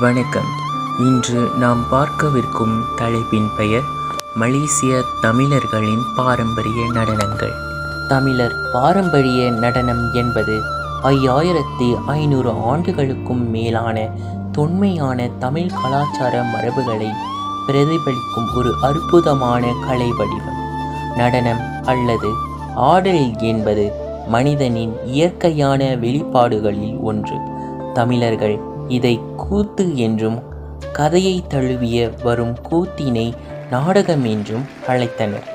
வணக்கம். இன்று நாம் பார்க்கவிருக்கும் தலைப்பின் பெயர் மலேசிய தமிழர்களின் பாரம்பரிய நடனங்கள். தமிழர் பாரம்பரிய நடனம் என்பது ஐயாயிரத்தி ஐநூறு ஆண்டுகளுக்கும் மேலான தொன்மையான தமிழ் கலாச்சார மரபுகளை பிரதிபலிக்கும் ஒரு அற்புதமான கலை வடிவம் நடனம் அல்லது ஆடல் என்பது மனிதனின் இயற்கையான வெளிப்பாடுகளில் ஒன்று. தமிழர்கள் இதை கூத்து என்றும் கதையை தழுவிய வரும் கூத்தினை நாடகம் என்றும் அழைத்தனர்.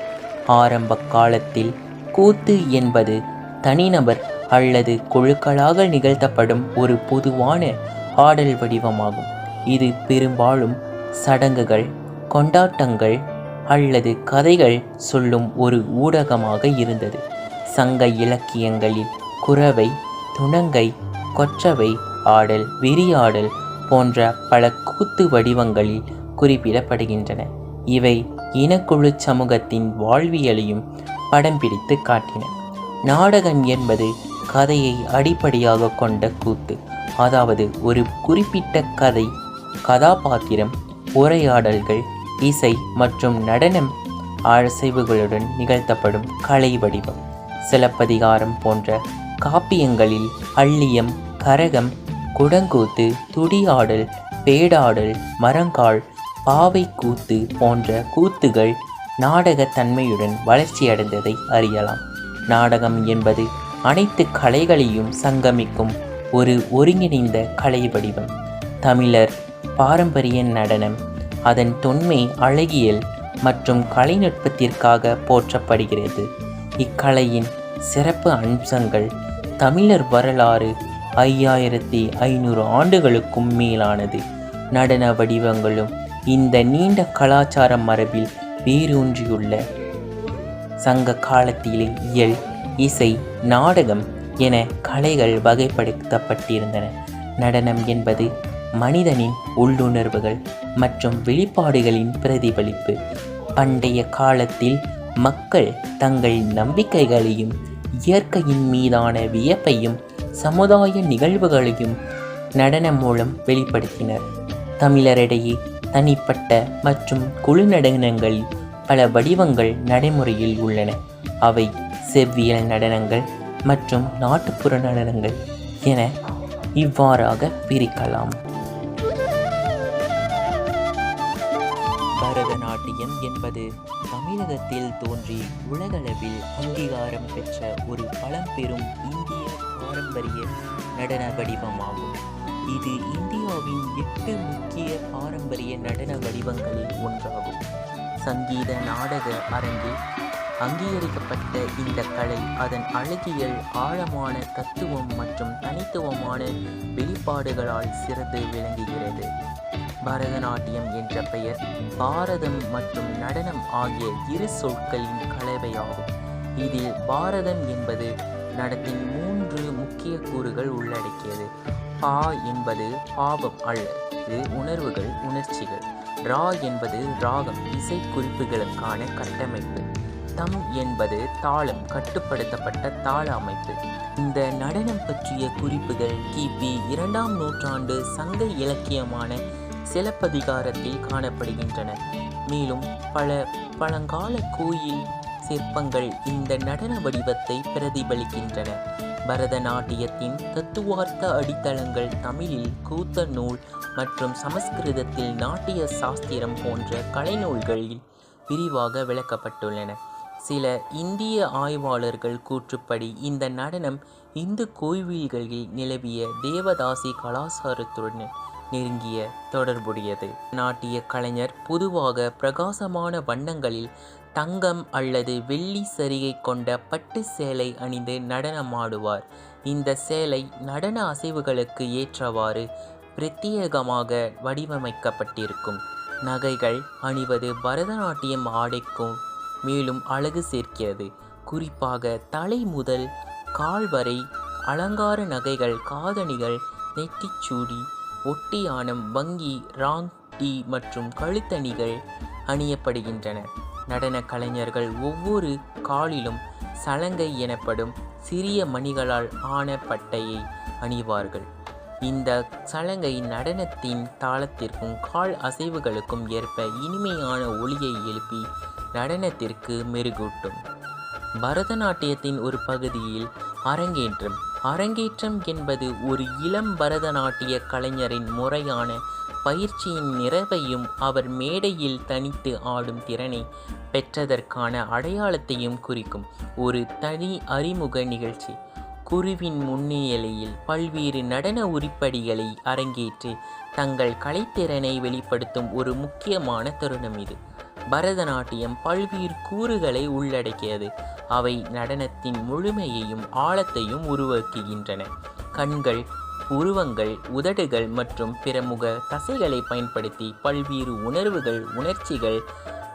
ஆரம்ப காலத்தில் கூத்து என்பது தனிநபர் அல்லது குழுக்களாக நிகழ்த்தப்படும் ஒரு பொதுவான ஆடல் வடிவமாகும். இது பெரும்பாலும் சடங்குகள் கொண்டாட்டங்கள் அல்லது கதைகள் சொல்லும் ஒரு ஊடகமாக இருந்தது. சங்க இலக்கியங்களில் குறவை துணங்கை கொற்றவை ஆடல் விரியாடல் போன்ற பல கூத்து வடிவங்களில் குறிப்பிடப்படுகின்றன. இவை இனக்குழு சமூகத்தின் வாழ்வியலையும் படம் பிடித்து காட்டின. நாடகம் என்பது கதையை அடிப்படையாக கொண்ட கூத்து. அதாவது ஒரு குறிப்பிட்ட கதை கதாபாத்திரம் உரையாடல்கள் இசை மற்றும் நடனம் அசைவுகளுடன் நிகழ்த்தப்படும் கலை வடிவம். சிலப்பதிகாரம் போன்ற காப்பியங்களில் அள்ளியம் கரகம் குடங்கூத்து துடியாடல் பேடாடல் மரங்கால் பாவை கூத்து போன்ற கூத்துகள் நாடகத்தன்மையுடன் வளர்ச்சியடைந்ததை அறியலாம். நாடகம் என்பது அனைத்து கலைகளையும் சங்கமிக்கும் ஒரு ஒருங்கிணைந்த கலை வடிவம் தமிழர் பாரம்பரிய நடனம் அதன் தொன்மை அழகியல் மற்றும் கலைநுட்பத்திற்காக போற்றப்படுகிறது. இக்கலையின் சிறப்பு அம்சங்கள் தமிழர் வரலாறு ஐயாயிரத்தி ஐநூறு ஆண்டுகளுக்கும் மேலானது. நடன வடிவங்களும் இந்த நீண்ட கலாச்சார மரபில் வேரூன்றியுள்ள. சங்க காலத்திலே இயல் இசை நாடகம் என கலைகள் வகைப்படுத்தப்பட்டிருந்தன. நடனம் என்பது மனிதனின் உள்ளுணர்வுகள் மற்றும் வெளிப்பாடுகளின் பிரதிபலிப்பு. பண்டைய காலத்தில் மக்கள் தங்கள் நம்பிக்கைகளையும் இயற்கையின் மீதான வியப்பையும் சமுதாய நிகழ்வுகளையும் நடனம் மூலம் வெளிப்படுத்தினர். தமிழரிடையே தனிப்பட்ட மற்றும் குழு நடனங்களில் பல வடிவங்கள் நடைமுறையில் உள்ளன. அவை செவ்வியல் நடனங்கள் மற்றும் நாட்டுப்புற நடனங்கள் என இவ்வாறாக பிரிக்கலாம். பரதநாட்டியம் என்பது தமிழகத்தில் தோன்றி உலகளவில் அங்கீகாரம் பெற்ற ஒரு பழம்பெரும் இந்திய பாரம்பரிய நடன வடிவமாகும். இது இந்தியாவின் எட்டு முக்கிய பாரம்பரிய நடன வடிவங்களில் ஒன்றாகும். சங்கீத நாடக அரங்கில் அங்கீகரிக்கப்பட்ட இந்த கலை அதன் அழகியல் ஆழமான தத்துவம் மற்றும் தனித்துவமான வெளிப்பாடுகளால் சிறந்து விளங்குகிறது. பரதநாட்டியம் என்ற பெயர் பாரதம் மற்றும் நடனம் ஆகிய இரு சொற்களின் கலவையாகும். இதில் பாரதம் என்பது நடத்தின் முக்கிய கூறுகள் உள்ளடக்கியது. பா என்பது பாவம் அல்லது உணர்வுகள் உணர்ச்சிகள். ரா என்பது ராகம் இசை குறிப்புகளுக்கான கட்டமைப்பு. தம் என்பது தாளம் கட்டுப்படுத்தப்பட்ட தாள அமைப்பு. இந்த நடனம் பற்றிய குறிப்புகள் கிபி இரண்டாம் நூற்றாண்டு சங்க இலக்கியமான சிலப்பதிகாரத்தில் காணப்படுகின்றன. மேலும் பல பழங்கால கோயில் சிற்பங்கள் இந்த நடன வடிவத்தை பிரதிபலிக்கின்றன. பரதநாட்டியத்தின் தத்துவார்த்த அடித்தளங்கள் தமிழில் கூத்த நூல் மற்றும் சமஸ்கிருதத்தில் நாட்டிய சாஸ்திரம் போன்ற கலைநூல்களில் விரிவாக விளக்கப்பட்டுள்ளன. சில இந்திய ஆய்வாளர்கள் கூற்றுப்படி இந்த நடனம் இந்து கோவில்களில் நிலவிய தேவதாசி கலாச்சாரத்துடன் நெருங்கிய தொடர்புடையது. நாட்டிய கலைஞர் பொதுவாக பிரகாசமான வண்ணங்களில் தங்கம் அல்லது வெள்ளி சரிகை கொண்ட பட்டு சேலை அணிந்து நடனமாடுவார். இந்த சேலை நடன அசைவுகளுக்கு ஏற்றவாறு பிரத்யேகமாக வடிவமைக்கப்பட்டிருக்கும். நகைகள் அணிவது பரதநாட்டியம் ஆடைக்கும் மேலும் அழகு சேர்க்கிறது. குறிப்பாக தலை முதல் கால் வரை அலங்கார நகைகள் காதணிகள் நெட்டிச்சூடி ஒட்டியானம் வங்கி ராங் டீ மற்றும் கழுத்தணிகள் அணியப்படுகின்றன. நடன கலைஞர்கள் ஒவ்வொரு காலிலும் சலங்கை எனப்படும் சிறிய மணிகளால் ஆன பட்டையை அணிவார்கள். இந்த சலங்கை நடனத்தின் தாளத்திற்கும் கால் அசைவுகளுக்கும் ஏற்ப இனிமையான ஒளியை எழுப்பி நடனத்திற்கு மெருகூட்டும். பரதநாட்டியத்தின் ஒரு பகுதியில் அரங்கேற்றம். அரங்கேற்றம் என்பது ஒரு இளம் பரதநாட்டிய கலைஞரின் முறையான பயிற்சியின் நிறைவையும் அவர் மேடையில் தனித்து ஆடும் திறனை பெற்றதற்கான அடையாளத்தையும் குறிக்கும் ஒரு தனி அறிமுக நிகழ்ச்சி. குருவின் முன்னிலையில் பல்வேறு நடன உருப்படிகளை அரங்கேற்றி தங்கள் கலைத்திறனை வெளிப்படுத்தும் ஒரு முக்கியமான தருணம் இது. பரதநாட்டியம் பல்வேறு கூறுகளை உள்ளடக்கியது. அவை நடனத்தின் முழுமையையும் ஆழத்தையும் உருவாக்குகின்றன. கண்கள் உருவங்கள் உதடுகள் மற்றும் பிறமுக தசைகளை பயன்படுத்தி பல்வேறு உணர்வுகள் உணர்ச்சிகள்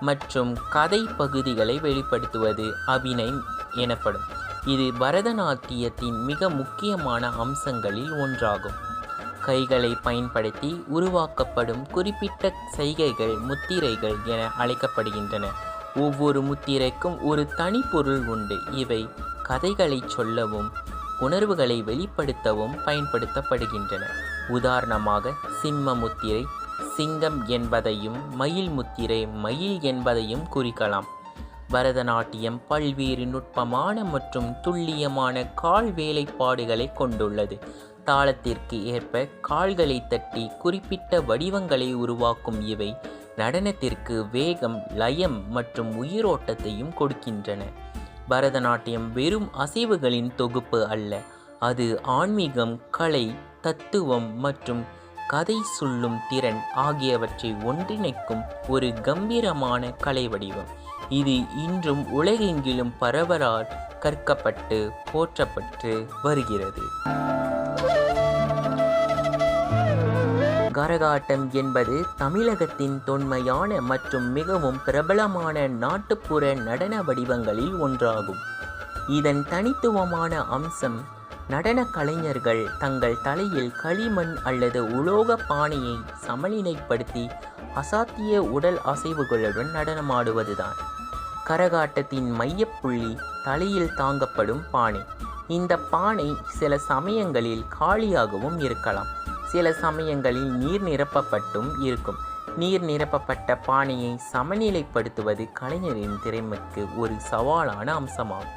மற்றும் கதை பகுதிகளை வெளிப்படுத்துவது அபிநயம் எனப்படும். இது பரதநாட்டியத்தின் மிக முக்கியமான அம்சங்களில் ஒன்றாகும். கைகளை பயன்படுத்தி உருவாக்கப்படும் குறிப்பிட்ட செய்கைகள் முத்திரைகள் என அழைக்கப்படுகின்றன. ஒவ்வொரு முத்திரைக்கும் ஒரு தனிப்பொருள் உண்டு. இவை கதைகளை சொல்லவும் உணர்வுகளை வெளிப்படுத்தவும் பயன்படுத்தப்படுகின்றன. உதாரணமாக சிம்ம முத்திரை சிங்கம் என்பதையும் மயில் முத்திரை மயில் என்பதையும் குறிக்கலாம். பரதநாட்டியம் பல்வேறு நுட்பமான மற்றும் துல்லியமான கால் வேலைப்பாடுகளை கொண்டுள்ளது. தாளத்திற்கு ஏற்ப கால்களை தட்டி குறிப்பிட்ட வடிவங்களை உருவாக்கும் இவை நடனத்திற்கு வேகம் லயம் மற்றும் உயிரோட்டத்தையும் கொடுக்கின்றன. பரதநாட்டியம் வெறும் அசைவுகளின் தொகுப்பு அல்ல. அது ஆன்மீகம் கலை தத்துவம் மற்றும் கதை சொல்லும் திறன் ஆகியவற்றை ஒன்றிணைக்கும் ஒரு கம்பீரமான கலை வடிவம். இது இன்றும் உலகெங்கிலும் பரவலால் கற்கப்பட்டு போற்றப்பட்டு வருகிறது. கரகாட்டம் என்பது தமிழகத்தின் தொன்மையான மற்றும் மிகவும் பிரபலமான நாட்டுப்புற நடன வடிவங்களில் ஒன்றாகும். இதன் தனித்துவமான அம்சம் நடன கலைஞர்கள் தங்கள் தலையில் களிமண் அல்லது உலோக பானையை சமநிலைப்படுத்தி அசாத்திய உடல் அசைவுகளுடன் நடனமாடுவதுதான். கரகாட்டத்தின் மையப்புள்ளி தலையில் தாங்கப்படும் பானை. இந்த பானை சில சமயங்களில் காலியாகவும் இருக்கலாம். சில சமயங்களில் நீர் நிரப்பப்பட்டும் இருக்கும். நீர் நிரப்பப்பட்ட பானையை சமநிலைப்படுத்துவது கலைஞரின் திறமைக்கு ஒரு சவாலான அம்சமாகும்.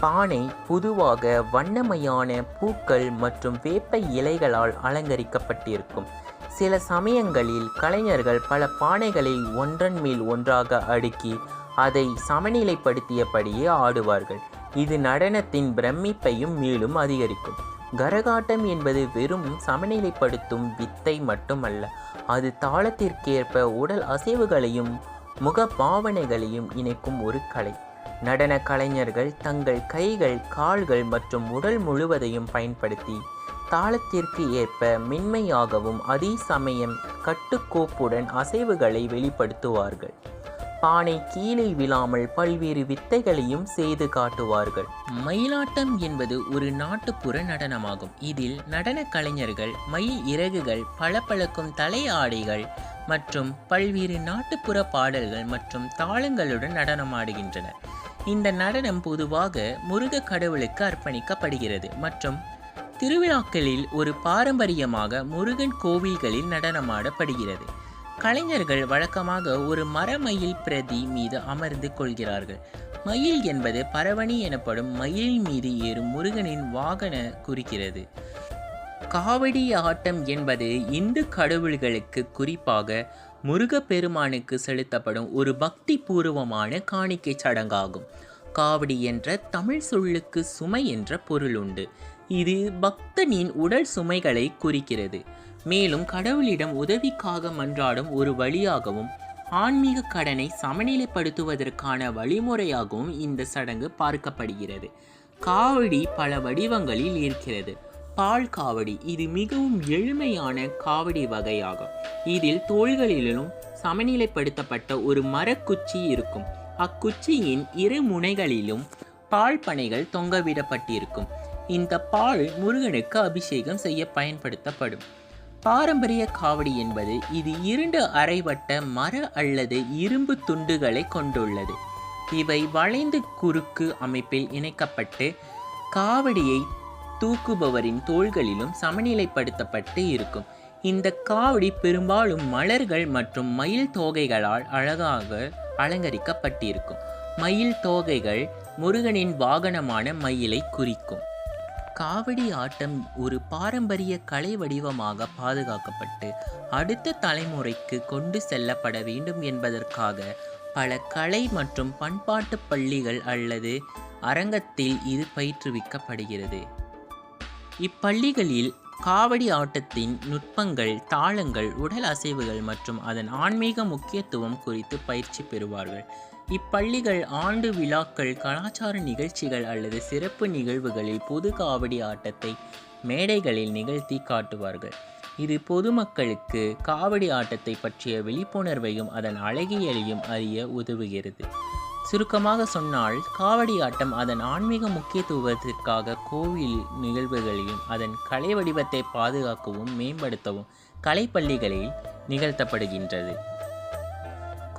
பானை பொதுவாக வண்ணமயான பூக்கள் மற்றும் வேப்ப இலைகளால் அலங்கரிக்கப்பட்டிருக்கும். சில சமயங்களில் கலைஞர்கள் பல பானைகளை ஒன்றன் மேல் ஒன்றாக அடுக்கி அதை சமநிலைப்படுத்தியபடியே ஆடுவார்கள். இது நடனத்தின் பிரமிப்பையும் மேலும் அதிகரிக்கும். கரகாட்டம் என்பது வெறும் சமநிலைப்படுத்தும் வித்தை மட்டுமல்ல அது தாளத்திற்கேற்ப உடல் அசைவுகளையும் முக பாவனைகளையும் இணைக்கும் ஒரு கலை. நடன கலைஞர்கள் தங்கள் கைகள் கால்கள் மற்றும் உடல் முழுவதையும் பயன்படுத்தி தாளத்திற்கு ஏற்ப மென்மையாகவும் அதே சமயம் கட்டுக்கோப்புடன் அசைவுகளை வெளிப்படுத்துவார்கள். பானை கீழே விழாமல் பல்வேறு வித்தைகளையும் செய்து காட்டுவார்கள். மயிலாட்டம் என்பது ஒரு நாட்டுப்புற நடனமாகும். இதில் நடன கலைஞர்கள் மயில் இறகுகள் பளபளக்கும் தலை ஆடைகள் மற்றும் பல்வேறு நாட்டுப்புற பாடல்கள் மற்றும் தாளங்களுடன் நடனமாடுகின்றனர். இந்த நடனம் பொதுவாக முருக கடவுளுக்கு அர்ப்பணிக்கப்படுகிறது மற்றும் திருவிழாக்களில் ஒரு பாரம்பரியமாக முருகன் கோவில்களில் நடனமாடப்படுகிறது. கலைஞர்கள் வழக்கமாக ஒரு மரமயில் பிரதி மீது அமர்ந்து கொள்கிறார்கள். மயில் என்பது பரவணி எனப்படும் மயில் மீது ஏறும் முருகனின் வாகன குறிக்கிறது. காவடி ஆட்டம் என்பது இந்து கடவுள்களுக்கு குறிப்பாக முருகப்பெருமானுக்கு செலுத்தப்படும் ஒரு பக்தி பூர்வமான காணிக்கை சடங்காகும். காவடி என்ற தமிழ் சொல்லுக்கு சுமை என்ற பொருள் உண்டு. இது பக்தனின் உடல் சுமைகளை குறிக்கிறது. மேலும் கடவுளிடம் உதவிக்காக மன்றாடும் ஒரு வழியாகவும் ஆன்மீக கடனை சமநிலைப்படுத்துவதற்கான வழிமுறையாகவும் இந்த சடங்கு பார்க்கப்படுகிறது. காவடி பல வடிவங்களில் இருக்கிறது. பால் காவடி இது மிகவும் எளிமையான காவடி வகையாகும். இதில் தோள்களிலும் சமநிலைப்படுத்தப்பட்ட ஒரு மரக்குச்சி இருக்கும். அக்குச்சியின் இரு முனைகளிலும் பால் பனைகள் தொங்கவிடப்பட்டிருக்கும். இந்த பால் முருகனுக்கு அபிஷேகம் செய்ய பயன்படுத்தப்படும். பாரம்பரிய காவடி என்பது இது இரண்டு அரைவட்ட மர அல்லது இரும்பு துண்டுகளை கொண்டுள்ளது. இவை வளைந்து குறுக்கு அமைப்பில் இணைக்கப்பட்டு காவடியை தூக்குபவரின் தோள்களிலும் சமநிலைப்படுத்தப்பட்டு இருக்கும். இந்த காவடி பெரும்பாலும் மலர்கள் மற்றும் மயில் தோகைகளால் அழகாக அலங்கரிக்கப்பட்டிருக்கும். மயில் தோகைகள் முருகனின் வாகனமான மயிலை குறிக்கும். காவடி ஆட்டம் ஒரு பாரம்பரிய கலை வடிவமாக பாதுகாக்கப்பட்டு அடுத்த தலைமுறைக்கு கொண்டு செல்லப்பட வேண்டும் என்பதற்காக பல கலை மற்றும் பண்பாட்டு பள்ளிகள் அல்லது அரங்கத்தில் இது பயிற்றுவிக்கப்படுகிறது. இப்பள்ளிகளில் காவடி ஆட்டத்தின் நுட்பங்கள் தாளங்கள் உடல் அசைவுகள் மற்றும் அதன் ஆன்மீக முக்கியத்துவம் குறித்து பயிற்சி பெறுவார்கள். இப்பள்ளிகள் ஆண்டு விழாக்கள் கலாச்சார நிகழ்ச்சிகள் அல்லது சிறப்பு நிகழ்வுகளில் பொது காவடி ஆட்டத்தை மேடைகளில் நிகழ்த்தி காட்டுவார்கள். இது பொதுமக்களுக்கு காவடி ஆட்டத்தை பற்றிய விழிப்புணர்வையும் அதன் அழகியலையும் அறிய உதவுகிறது. சுருக்கமாக சொன்னால் காவடி ஆட்டம் அதன் ஆன்மீக முக்கியத்துவத்திற்காக கோவில் நிகழ்வுகளையும் அதன் கலை வடிவத்தை பாதுகாக்கவும் மேம்படுத்தவும் கலைப்பள்ளிகளில் நிகழ்த்தப்படுகின்றது.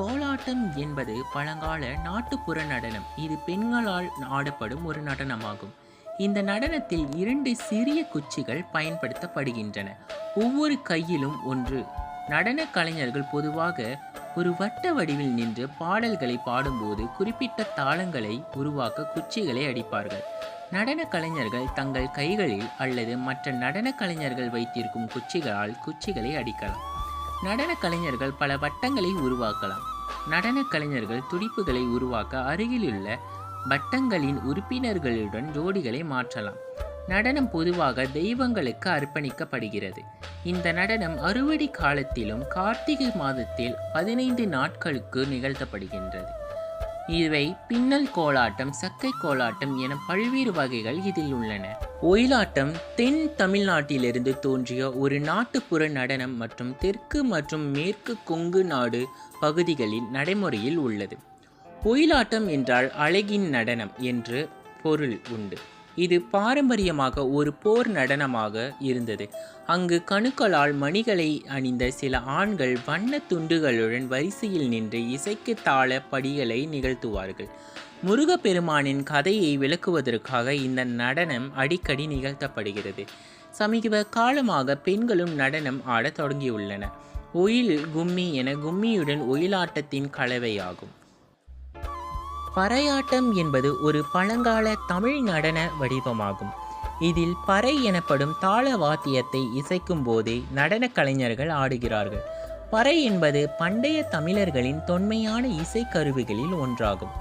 கோலாட்டம் என்பது பழங்கால நாட்டுப்புற நடனம். இது பெண்களால் ஆடப்படும் ஒரு நடனமாகும். இந்த நடனத்தில் இரண்டு சிறிய குச்சிகள் பயன்படுத்தப்படுகின்றன. ஒவ்வொரு கையிலும் ஒன்று. நடன கலைஞர்கள் பொதுவாக ஒரு வட்ட வடிவில் நின்று பாடல்களை பாடும்போது குறிப்பிட்ட தாளங்களை உருவாக்க குச்சிகளை அடிப்பார்கள். நடன கலைஞர்கள் தங்கள் கைகளில் அல்லது மற்ற நடன கலைஞர்கள் வைத்திருக்கும் குச்சிகளால் குச்சிகளை அடிக்கலாம். நடன கலைஞர்கள் பல வட்டங்களை உருவாக்கலாம். நடன கலைஞர்கள் துடிப்புகளை உருவாக்க அருகிலுள்ள வட்டங்களின் உறுப்பினர்களுடன் ஜோடிகளை மாற்றலாம். நடனம் பொதுவாக தெய்வங்களுக்கு அர்ப்பணிக்கப்படுகிறது. இந்த நடனம் அறுவடை காலத்திலும் கார்த்திகை மாதத்தில் பதினைந்து நாட்களுக்கு நிகழ்த்தப்படுகின்றது. இவை பின்னல் கோலாட்டம் சக்கை கோலாட்டம் என பல்வேறு வகைகள் இதில் உள்ளன. ஒயிலாட்டம் தென் தமிழ்நாட்டிலிருந்து தோன்றிய ஒரு நாட்டுப்புற நடனம் மற்றும் தெற்கு மற்றும் மேற்கு கொங்கு நாடு பகுதிகளில் நடைமுறையில் உள்ளது. ஒயிலாட்டம் என்றால் அழகின் நடனம் என்று பொருள் உண்டு. இது பாரம்பரியமாக ஒரு போர் நடனமாக இருந்தது. அங்கு கணுக்களால் மணிகளை அணிந்த சில ஆண்கள் வண்ண துண்டுகளுடன் வரிசையில் நின்று இசைக்கு தாள படிகளை நிகழ்த்துவார்கள். முருகப்பெருமானின் கதையை விளக்குவதற்காக இந்த நடனம் அடிக்கடி நிகழ்த்தப்படுகிறது. சமீப காலமாக பெண்களும் நடனம் ஆடத் தொடங்கியுள்ளன ஒயில் கும்மி என கும்மியுடன் ஒயிலாட்டத்தின் கலவையாகும். பறையாட்டம் என்பது ஒரு பழங்கால தமிழ் நடன வடிவமாகும். இதில் பறை எனப்படும் தாள வாத்தியத்தை இசைக்கும் போதே நடன கலைஞர்கள் ஆடுகிறார்கள். பறை என்பது பண்டைய தமிழர்களின் தொன்மையான இசைக்கருவிகளில் ஒன்றாகும்.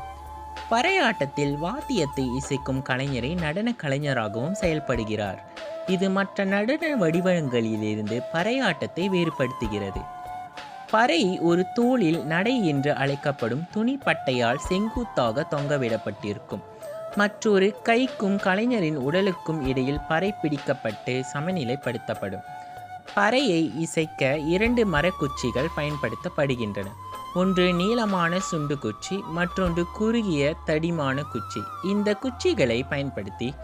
பறையாட்டத்தில் வாத்தியத்தை இசைக்கும் கலைஞரை நடன கலைஞராகவும் செயல்படுகிறார். இது மற்ற நடன வடிவங்களிலிருந்து பறையாட்டத்தை வேறுபடுத்துகிறது. பறை ஒரு தோளில் நடை என்று அழைக்கப்படும் துணிப்பட்டையால் செங்குத்தாக தொங்கவிடப்பட்டிருக்கும். மற்றொரு கைக்கும் கலைஞரின் உடலுக்கும் இடையில் பறை பிடிக்கப்பட்டு சமநிலைப்படுத்தப்படும். பறையை இசைக்க இரண்டு மரக்குச்சிகள் பயன்படுத்தப்படுகின்றன. ஒன்று நீளமான சுண்டு குச்சி மற்றொன்று குறுகிய தடிமான குச்சி. இந்த குச்சிகளை பயன்படுத்தி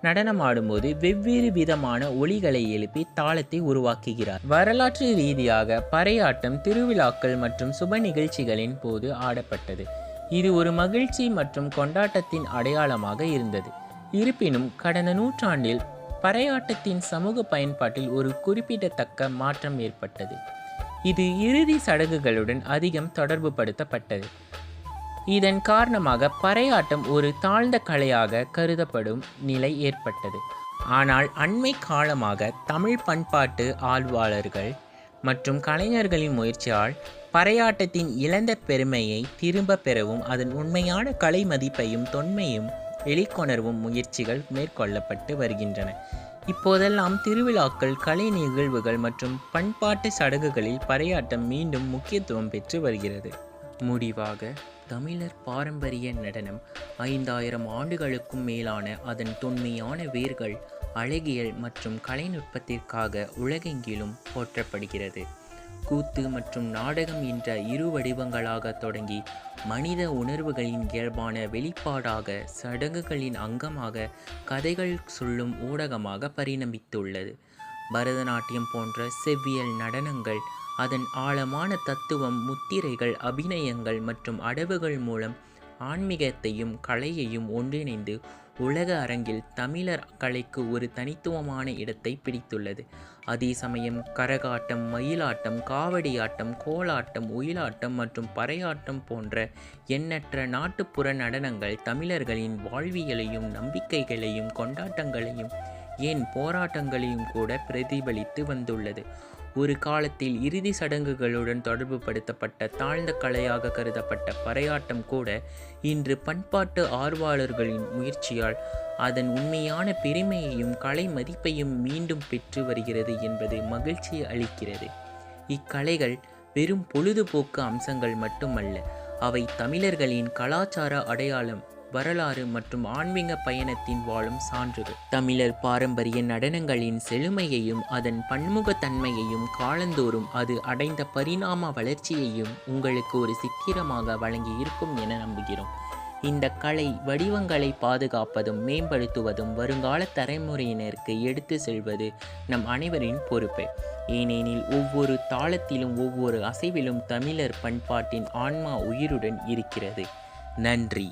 நடனம் ஆடும்போது வெவ்வேறு விதமான ஒளிகளை எழுப்பி தாளத்தை உருவாக்குகிறார். வரலாற்று ரீதியாக பறையாட்டம் திருவிழாக்கள் மற்றும் சுப நிகழ்ச்சிகளின் போது ஆடப்பட்டது. இது ஒரு மகிழ்ச்சி மற்றும் கொண்டாட்டத்தின் அடையாளமாக இருந்தது. இருப்பினும் கடந்த நூற்றாண்டில் பறையாட்டத்தின் சமூக பயன்பாட்டில் ஒரு குறிப்பிடத்தக்க மாற்றம் ஏற்பட்டது. இது இறுதி சடங்குகளுடன் அதிகம் தொடர்புபடுத்தப்பட்டது. இதன் காரணமாக பறையாட்டம் ஒரு தாழ்ந்த கலையாக கருதப்படும் நிலை ஏற்பட்டது. ஆனால் அண்மை காலமாக தமிழ் பண்பாட்டு ஆழ்வாளர்கள் மற்றும் கலைஞர்களின் முயற்சியால் பறையாட்டத்தின் இழந்த பெருமையை திரும்ப பெறவும் அதன் உண்மையான கலை மதிப்பையும் தொன்மையும் வெளிக்கொணர்வும் முயற்சிகள் மேற்கொள்ளப்பட்டு வருகின்றன. இப்போதெல்லாம் திருவிழாக்கள் கலை நிகழ்வுகள் மற்றும் பண்பாட்டு சடங்குகளில் பறையாட்டம் மீண்டும் முக்கியத்துவம் பெற்று வருகிறது. முடிவாக தமிழர் பாரம்பரிய நடனம் ஐந்தாயிரம் ஆண்டுகளுக்கும் மேலான அதன் தொன்மையான வேர்கள் அழகியல் மற்றும் கலைநுட்பத்திற்காக உலகெங்கிலும் போற்றப்படுகிறது. கூத்து மற்றும் நாடகம் என்ற இரு வடிவங்களாக தொடங்கி மனித உணர்வுகளின் இயல்பான வெளிப்பாடாக சடங்குகளின் அங்கமாக கதைகள் சொல்லும் ஊடகமாக பரிணமித்துள்ளது. பரதநாட்டியம் போன்ற செவ்வியல் நடனங்கள் அதன் ஆழமான தத்துவம் முத்திரைகள் அபிநயங்கள் மற்றும் அடவுகள் மூலம் ஆன்மீகத்தையும் கலையையும் ஒன்றிணைந்து உலக அரங்கில் தமிழர் கலைக்கு ஒரு தனித்துவமான இடத்தை பிடித்துள்ளது. அதே சமயம் கரகாட்டம் மயிலாட்டம் காவடியாட்டம் கோலாட்டம் ஒயிலாட்டம் மற்றும் பறையாட்டம் போன்ற எண்ணற்ற நாட்டுப்புற நடனங்கள் தமிழர்களின் வாழ்வியலையும் நம்பிக்கைகளையும் கொண்டாட்டங்களையும் ஏன் போராட்டங்களையும் கூட பிரதிபலித்து வந்துள்ளது. ஒரு காலத்தில் இறுதி சடங்குகளுடன் தொடர்புபடுத்தப்பட்ட தாழ்ந்த கலையாக கருதப்பட்ட பறையாட்டம் கூட இன்று பண்பாட்டு ஆர்வலர்களின் முயற்சியால் அதன் உண்மையான பெருமையையும் கலை மதிப்பையும் மீண்டும் பெற்று வருகிறது என்பது மகிழ்ச்சி அளிக்கிறது. இக்கலைகள் வெறும் பொழுதுபோக்கு அம்சங்கள் மட்டுமல்ல அவை தமிழர்களின் கலாச்சார அடையாளம் வரலாறு மற்றும் ஆன்மீக பயணத்தின் வாழும் சான்றுகள். தமிழர் பாரம்பரிய நடனங்களின் செழுமையையும் அதன் பன்முகத்தன்மையையும் காலந்தோறும் அது அடைந்த பரிணாம வளர்ச்சியையும் உங்களுக்கு ஒரு சித்திரமாக வழங்கி இருக்கும் என நம்புகிறோம். இந்த கலை வடிவங்களை பாதுகாப்பதும் மேம்படுத்துவதும் வருங்கால தலைமுறையினருக்கு எடுத்து செல்வது நம் அனைவரின் பொறுப்பு. ஏனெனில் ஒவ்வொரு தாளத்திலும் ஒவ்வொரு அசைவிலும் தமிழர் பண்பாட்டின் ஆன்மா உயிருடன் இருக்கிறது. நன்றி.